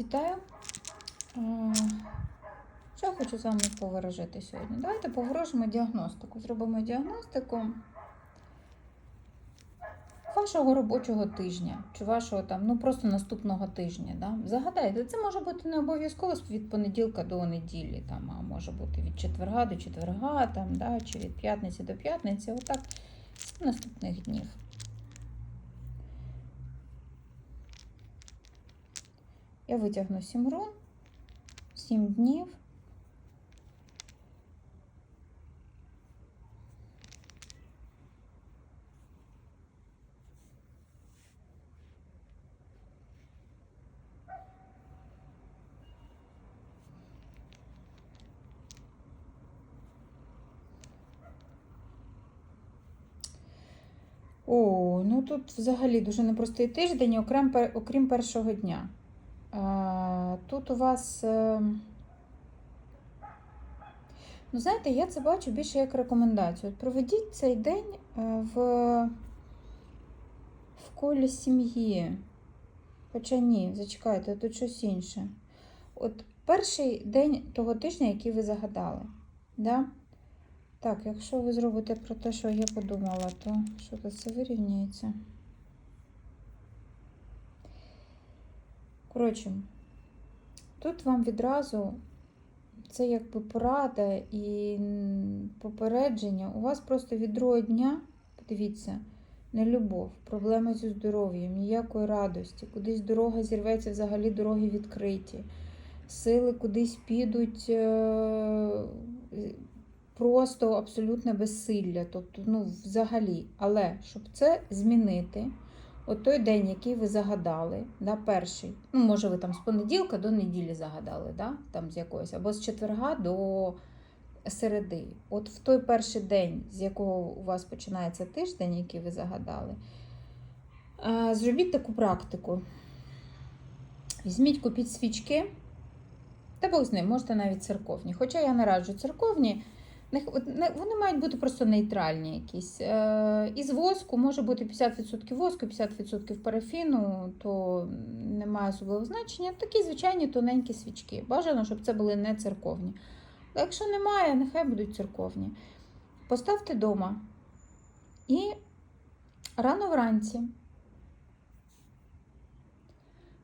Вітаю! Е, Що я хочу з вами поворожити сьогодні? Давайте поворожимо діагностику. Зробимо діагностику вашого робочого тижня, чи вашого там, ну просто наступного тижня. Да? Загадайте, це може бути не обов'язково від понеділка до неділі, там, а може бути від четверга до четверга, там, да? чи від п'ятниці до п'ятниці, отак, наступних днів. Я витягну 7 рун, 7 днів. О, ну тут взагалі дуже непростий тиждень, окрім, окрім першого дня. Тут у вас. е, Ну, знаєте, я це бачу більше як рекомендацію. От проведіть цей день е, в, в колі сім'ї. Хоча ні, зачекайте, тут щось інше. От перший день того тижня, який ви загадали. Да? Так, якщо ви зробите про те, що я подумала, то що тут це вирівняється? Коротше, тут вам відразу це якби порада і попередження. У вас просто від другого дня, подивіться, нелюбов, проблеми зі здоров'ям, ніякої радості, кудись дорога зірветься, взагалі дороги відкриті. Сили кудись підуть е, просто абсолютне безсилля. Тобто, ну, взагалі. Але щоб це змінити, От той день, який ви загадали, да, перший, ну, може, ви там з понеділка до неділі загадали, да, там з якоїсь, або з четверга до середи. От в той перший день, з якого у вас починається тиждень, який ви загадали, зробіть таку практику. Візьміть, купіть свічки, та Бог з ним, можете навіть церковні. Хоча я не раджу церковні, Вони мають бути просто нейтральні якісь. Е, Із воску може бути 50% воску, 50% парафіну, то немає особливого значення. Такі звичайні тоненькі свічки. Бажано, щоб це були не церковні. Якщо немає, нехай будуть церковні. Поставте вдома. І рано вранці.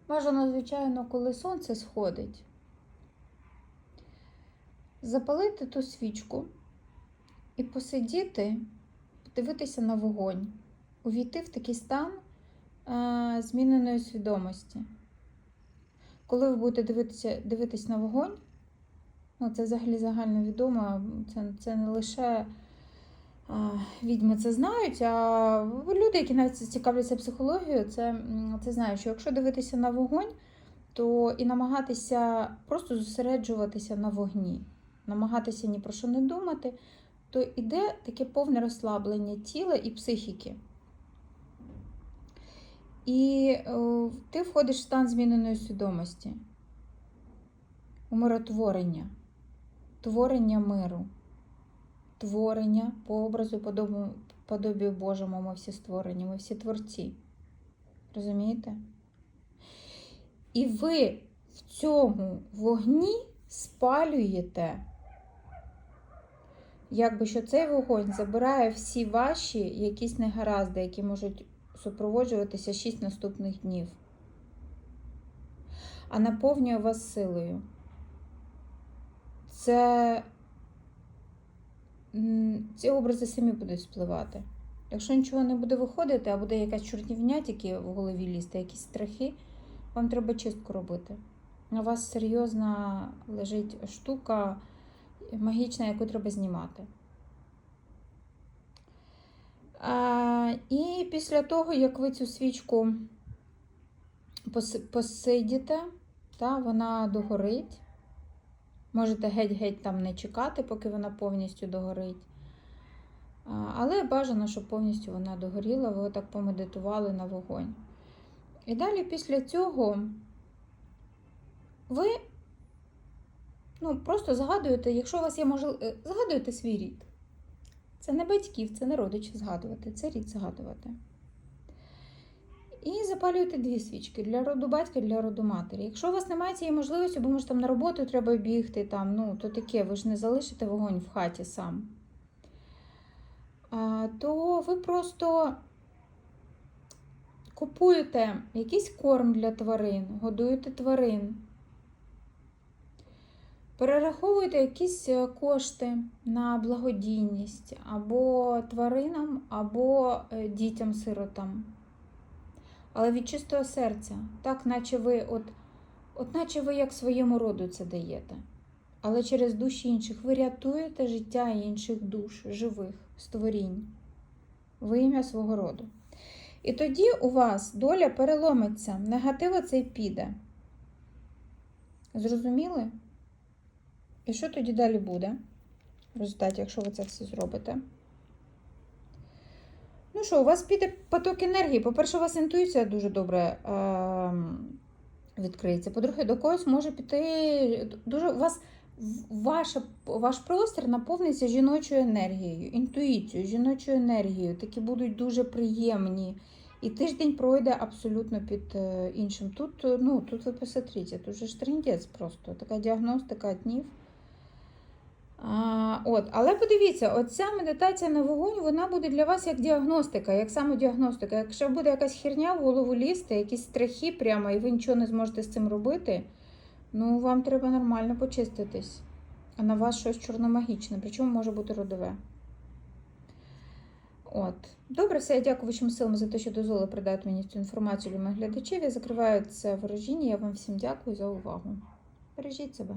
Бажано, звичайно, коли сонце сходить запалити ту свічку і посидіти, подивитися на вогонь, увійти в такий стан е, зміненої свідомості. Коли ви будете дивитися, дивитись на вогонь, ну це взагалі загальновідомо, це, це не лише а, відьми це знають, а люди, які навіть цікавляться психологією, це, це знають, що якщо дивитися на вогонь, то і намагатися просто зосереджуватися на вогні намагатися ні про що не думати, то йде таке повне розслаблення тіла і психіки. І е, ти входиш в стан зміненої свідомості, умиротворення, творення миру, творення по образу і подобу, подобію Божому ми всі створені, ми всі творці. Розумієте? І ви в цьому вогні спалюєте якби що цей вогонь забирає всі ваші якісь негаразди, які можуть супроводжуватися 6 наступних днів, а наповнює вас силою. Це ці образи самі будуть спливати. Якщо нічого не буде виходити, а буде якась чортівня тільки в голові лізти, якісь страхи, вам треба чистку робити. На вас серйозна лежить штука магічна, яку треба знімати. А, і після того, як ви цю свічку посидіте, та, вона догорить. Можете геть-геть там не чекати, поки вона повністю догорить. Але бажано, щоб повністю вона догоріла, ви отак помедитували на вогонь. І далі після цього ви Ну, просто згадуєте, якщо у вас є можливість, згадуєте свій рід. Це не батьків, це не родичів згадувати, це рід згадувати. І запалюєте дві свічки для роду батька, для роду матері. Якщо у вас немає цієї можливості, бо може там на роботу треба бігти, там, ну, то таке, ви ж не залишите вогонь в хаті сам. То ви просто купуєте якийсь корм для тварин, годуєте тварин. Перераховуєте якісь е, кошти на благодійність або тваринам, або е, дітям-сиротам. Але від чистого серця, так, наче ви, от, от наче ви як своєму роду це даєте. Але через душі інших ви рятуєте життя інших душ, живих створінь во ім'я свого роду. І тоді у вас доля переломиться, негатив цей піде. Зрозуміли? І що тоді далі буде? В результаті, якщо ви це все зробите? Ну що, у вас піде поток енергії. По-перше, у вас інтуїція дуже добре е- відкриється. По-друге, до когось може піти. Дуже у вас ваша, ваш простір наповниться жіночою енергією, інтуїцією, жіночою енергією. Такі будуть дуже приємні. І тиждень пройде абсолютно під е, іншим. Тут, ну, тут ви посмотрите, тут же ж трендець просто. Така діагностика днів. А, от, але подивіться, оця медитація на вогонь, вона буде для вас як діагностика, як самодіагностика. Якщо буде якась херня в голову лізти, якісь страхи прямо, і ви нічого не зможете з цим робити, ну вам треба нормально почиститись. А на вас щось чорномагічне, причому може бути родове. От. Добре, все, я дякую вашим силам за те, що дозволили передати мені цю інформацію для моїх глядачів. Я закриваю це ворожіння. Я вам всім дякую за увагу. Бережіть себе.